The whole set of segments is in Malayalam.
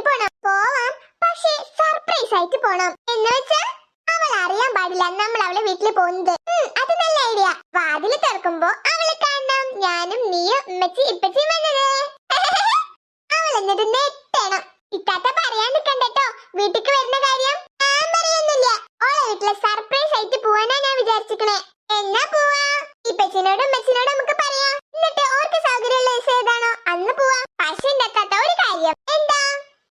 വീട്ടിൽ പോണം പോവാം. പക്ഷേ സർപ്രൈസ് ആയിട്ട് പോണം. എന്ന് വെച്ചാ അവൾ അറിയാൻ പാടില്ല നമ്മൾ അവളെ വീട്ടിൽ പോകുന്നത്. അത് നല്ല ഐഡിയ വാതിൽ തുറക്കുമ്പോ അവളെ കാണണം. ഞാനും നീയും ഉമ്മച്ചി ഇപ്പച്ചിയും വന്നത്. അവൾ എന്നിട്ട് നെട്ടണം. ഇത്താത്ത പറയാണ്ടിക്കണ്ടോ വീട്ടിക്ക് വരുന്ന കാര്യം ഞാൻ പറയുന്നില്ല ഓളെ വീട്ടിലെ സർപ്രൈസ് ആയിട്ട് പോവാനാ ഞാൻ വിചാരിച്ചിക്കണേ എന്നാ പോവാ ഇപ്പച്ചിനോടും ഉമ്മച്ചിനോടും നമുക്ക് പറയാം എന്നിട്ട് ഓർക്ക് സൗകര്യമുള്ള ദിവസം ഏതാണോ അന്ന് പോവാം പക്ഷെ എന്റെ അത്താത്ത ഒരു കാര്യം എന്താ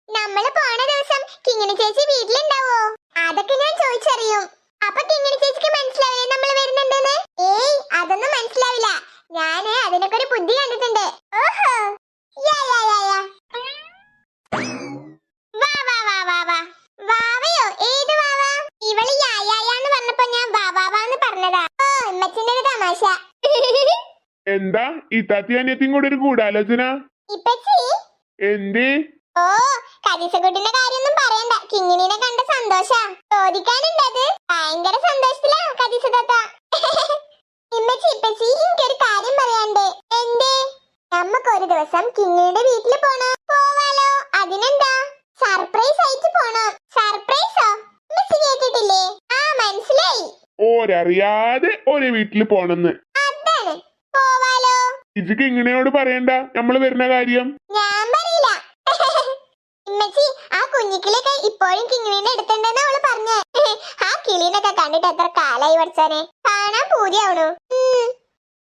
നമ്മൾ പോണ ദിവസം കിങ്ങിണി ചേച്ചി വീട്ടിലുണ്ടാവോ? അതൊക്കെ ഞാൻ ചോദിച്ചറിയും. അപ്പൊ കിങ്ങിണി ചേച്ചിക്ക് മനസ്സിലാവില്ലേ നമ്മൾ വരുന്നുണ്ടെന്ന്? ഏയ് അതൊന്നും മനസ്സിലാവില്ല. ഞാൻ അതിനൊക്കെ ഒരു ബുദ്ധി കണ്ടിട്ടുണ്ട്. ഓഹോ. യാ യാ യാ യാ. വാ വാ വാ വാ വാ. വാവയോ? ഏത് വാവ? ഇവൾ യായാന്ന് പറഞ്ഞപ്പോ ഞാൻ വാ വാ വാന്ന് പറഞ്ഞതാ. ഓ ഒരു തമാശ. എന്താ? ഇത്താത്തി അനിയത്തിയും കൂടെ ഒരു ഗൂഢാലോചന? ഇപ്പച്ചി? എന്തേ? ഓ കരീസക്കുട്ടിന്റെ കാര്യമൊന്നും പറയണ്ട. കിങ്ങിണിനെ കണ്ട സന്തോഷാ. ചോദിക്കാനുണ്ടത്? ഭയങ്കര സന്തോഷത്തിലാ കതിസ താത്ത. ഇമ്മച്ചി ഇപ്പച്ചി എനിക്കൊരു കാര്യം പറയാണ്ട് എന്തേ? നമുക്ക് ഒരു ദിവസം കിങ്ങിണിയുടെ വീട്ടിൽ പോണം? പോവാലോ. അതിനെന്താ? സർപ്രൈസ് ആയിട്ട് പോണം? സർപ്രൈസോ? ഇമ്മച്ചി കേട്ടിട്ടില്ലേ? ആ മനസ്സിലായി. ഓരറിയാതെ ഒരു വീട്ടിൽ പോണെന്ന്. അതാണ്. പോവാലോ. ഇജിക്ക് ഇങ്ങനെയോട് പറയണ്ട. നമ്മൾ വരുന്ന കാര്യം. ഇമ്മച്ചി ആ കുഞ്ഞിക്കിളിയൊക്കെ ഇപ്പോഴും കിങ്ങിണിന്റെ അടുത്തുണ്ടെന്ന് അവൾ പറഞ്ഞേ. ആ കിളീനൊക്കെ കണ്ടിട്ട് എത്ര കാലായി പഠിച്ചാനെ കാണാൻ പൂതിയാവണു.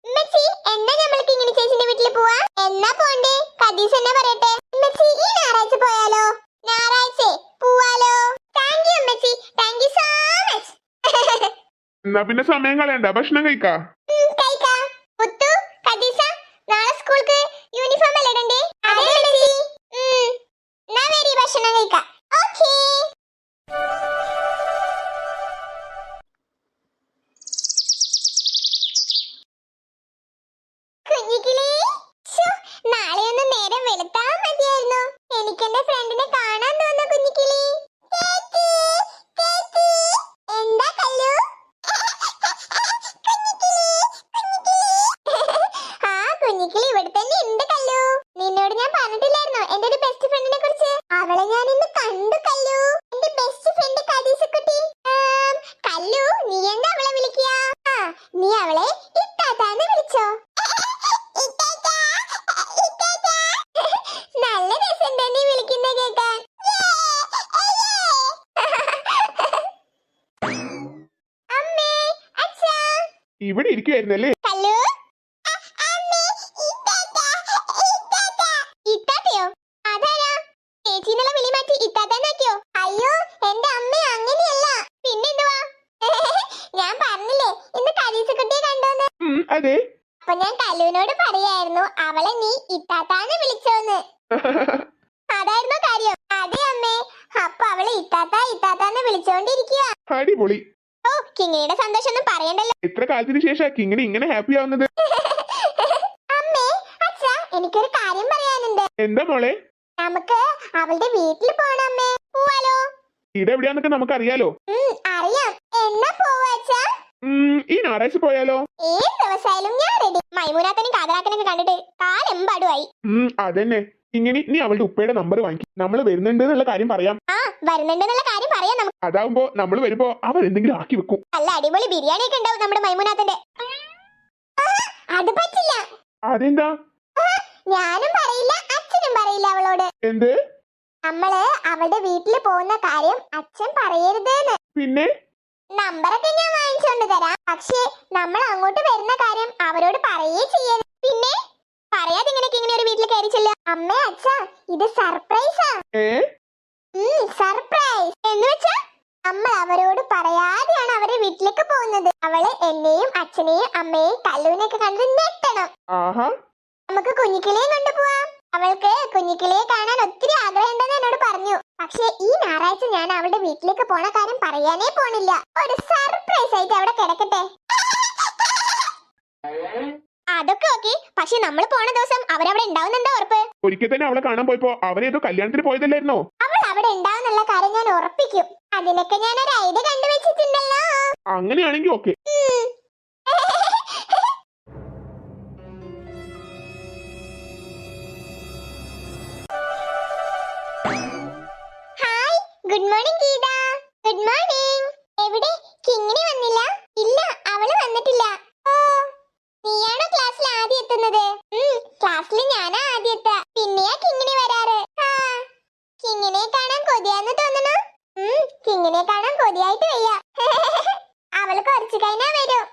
ഉമ്മച്ചി എന്നാ നമ്മൾ കിങ്ങിണി ചേച്ചിന്റെ വീട്ടിൽ പോവാ? എന്നാ പോണ്ടേ? കദീസ് എന്നാ പറയട്ടെ? ഇമ്മച്ചി ഈ ഞായറാഴ്ച പോയാലോ? ഞായറാഴ്ച പോവാലോ? താങ്ക് യു ഇമ്മച്ചി. താങ്ക് യു സോ മച്ച് എന്നാ പിന്നെ സമയം കളയണ്ട. ഭക്ഷണം കഴിക്കാ? കഴിക്കാ. മുത്തു കദീസ നാളെ സ്കൂൾക്ക് യൂണിഫോം അല്ലേ ഇടണ്ടേ. എന്നാ വരി ഭക്ഷണം അവളെ ഇത്താത്താന്ന് വിളിച്ചോ. നല്ല രസമുണ്ട് നീ വിളിക്കുന്ന കേൾക്കാൻ. അമ്മേ അച്ഛാ. ഇവിടെ ഇരിക്കുവായിരുന്നല്ലേ? ഹലോ അപ്പൊ ഞാൻ കല്ലുവിനോട് പറയായിരുന്നു അവളെ നീ ഇത്താത്താന്ന് വിളിച്ചോന്ന്. അതായിരുന്നു കാര്യം. അതെ അമ്മേ. അപ്പൊ അവളെ ഇത്താത്ത ഇത്താത്താന്ന് വിളിച്ചോണ്ടിരിക്കുക അടിപൊളി. ഓ കിങ്ങിയുടെ സന്തോഷം ഒന്നും പറയണ്ടല്ലോ. എത്ര കാലത്തിന് ശേഷം ഇങ്ങനെ ഇങ്ങനെ ഹാപ്പി ആവുന്നത്? അമ്മേ അച്ഛാ എനിക്കൊരു കാര്യം പറയാനുണ്ട്. എന്താ മോളെ? നമുക്ക് അവളുടെ വീട്ടിൽ പോണം അമ്മേ. പോവാലോ. ഇവിടെ എവിടെയാന്നൊക്കെ നമുക്കറിയാലോ. ഉം, അറിയാം. എന്നാ പോവാച്ചാ ഈ ഞായറാഴ്ച പോയാലോ? ഏത് ദിവസമായാലും ഞാൻ റെഡി മൈമൂനാത്തനും കാതലാക്കനൊക്കെ കണ്ടിട്ട് കാലെമ്പാടുമായി. അതന്നെ. ഇങ്ങനെ നീ അവളുടെ ഉപ്പയുടെ നമ്പർ വാങ്ങി നമ്മൾ വരുന്നുണ്ട് എന്നുള്ള കാര്യം പറയാം. ആ കാര്യം പറയാം നമുക്ക്. അതാവുമ്പോ നമ്മൾ വരുമ്പോ അവർ എന്തെങ്കിലും ആക്കി വെക്കും. നല്ല അടിപൊളി ബിരിയാണി ഒക്കെ ഉണ്ടാവും നമ്മുടെ മൈമൂനാത്തന്റെ അത് പറ്റില്ല. അതെന്താ? ഞാനും പറയില്ല അച്ഛനും പറയില്ല അവളോട്. എന്ത്? നമ്മൾ അവളുടെ വീട്ടിൽ പോകുന്ന കാര്യം അച്ഛൻ പറയരുതേന്ന്. പിന്നെ? നമ്പറൊക്കെ ഞാൻ വാങ്ങിച്ചോണ്ട് തരാം. പക്ഷേ നമ്മൾ അങ്ങോട്ട് വരുന്ന കാര്യം അവരോട് പറയേ ചെയ്യരുത്. പിന്നെ പറയാതെ ഇങ്ങനെയൊക്കെ ഇങ്ങനെ ഒരു വീട്ടിൽ കയറി ചെല്ലുക. അമ്മേ അച്ഛാ ഇത് സർപ്രൈസാ. സർപ്രൈസ്. എന്ന് വെച്ചാ നമ്മൾ അവരോട് പറയാതെയാണ് അവരെ വീട്ടിലേക്ക് പോകുന്നത്. അവൾ എന്നെയും അച്ഛനെയും അമ്മയെയും കല്ലുവിനെയൊക്കെ കണ്ട് ഞെട്ടണം. നമുക്ക് കുഞ്ഞിക്കിളിയെ കൊണ്ടുപോവാം അവൾക്ക് കുഞ്ഞിക്കിളിയെ കാണാൻ പക്ഷേ ഈ ഞായറാഴ്ച ഞാൻ അവളുടെ വീട്ടിലേക്ക് പോണ കാര്യം പറയാനേ പോണില്ല. ഒരു സർപ്രൈസ് ആയിട്ട് അവിടെ കിടക്കട്ടെ. അതൊക്കെ ഓക്കെ. പക്ഷെ നമ്മൾ പോണ ദിവസം അവരവിടെ ഉണ്ടാവുന്നുണ്ടോ ഉറപ്പ്? ഒരിക്കൽ തന്നെ അവളെ കാണാൻ പോയപ്പോ അവനേതോ കല്യാണത്തിന് പോയതല്ലായിരുന്നോ? അവൾ അവിടെ ഉണ്ടാവുന്നുള്ള കാര്യം ഞാൻ ഉറപ്പിക്കും. അതിനൊക്കെ ഞാൻ ഒരു ഐഡിയ കണ്ടുവച്ചിട്ടുണ്ടല്ലോ. അങ്ങനെയാണെങ്കിൽ ഓക്കെ. കിങ്ങിനെ കാണാൻ കൊതിയായിട്ട് വയ്യ. അവൾ കുറച്ചു കഴിഞ്ഞാ വരും.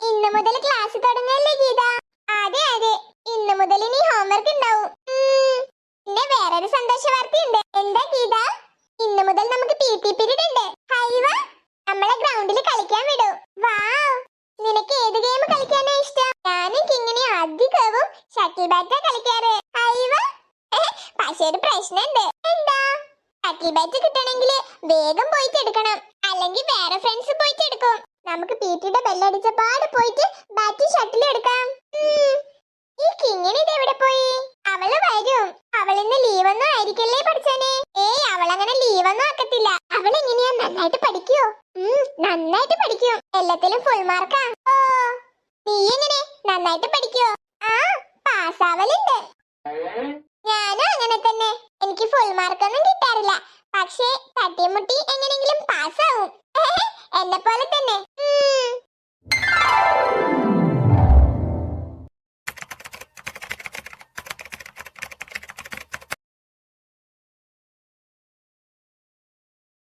ഇന്ന് മുതൽ ക്ലാസ് തുടങ്ങല്ലേ ഗീത അതെ അതെ ഇന്ന് മുതൽ ഇനി ഹോംവർക്ക് ഉണ്ടാവും ഉം. പിന്നെ വേറൊരു സന്തോഷ വാർത്തയുണ്ട് എന്താ ഗീത ഇന്ന് മുതൽ നമുക്ക് പി ടി പീരീഡ് ഉണ്ട് ഹൈവ നമ്മളെ ഗ്രൗണ്ടിൽ കളിക്കാൻ വിടും വാവ് നിനക്ക് ഏത് ഗെയിം കളിക്കാനാ ഇഷ്ടം ഞാനും കിങ്ങിനെ അധികവും ഷട്ടിൽ ബാറ്റാ കളിക്കാറ് ഹൈവ പക്ഷേ ഒരു പ്രശ്നമുണ്ട് എന്താ ഷട്ടിൽ ബാറ്റ് കിട്ടണമെങ്കിൽ വേഗം പോയിട്ട് എടുക്കണം. അല്ലെങ്കിൽ വേറെ ഫ്രണ്ട്സ് പോയിട്ട് എടുക്കും. നമുക്ക് പീറ്റിയുടെ ബെല്ലടിച്ച പാട് പോയിട്ട് ബാറ്റ് ഷട്ടിൽ എടുക്കാം. ഈ കിങ്ങിണി ഇത് എവിടെ പോയി? അവൾ വരും. അവളിന്ന് ലീവൊന്നും ആയിരിക്കല്ലേ പഠിച്ചനെ ഏയ് അവൾ അങ്ങനെ ലീവൊന്നും ആക്കത്തില്ല. അവൾ എങ്ങനെയാ നന്നായിട്ട് പഠിക്കോ? നന്നായിട്ട് പഠിക്കും. എല്ലാത്തിലും ഫുൾ മാർക്കാ ഓ നീ എങ്ങനെ നന്നായിട്ട് പഠിക്കോ? ആ പാസ്സാവലുണ്ട് ഞാനും അങ്ങനെ തന്നെ. എനിക്ക് ഫുൾ മാർക്കൊന്നും കിട്ടാറില്ല. പക്ഷേ തട്ടിമുട്ടി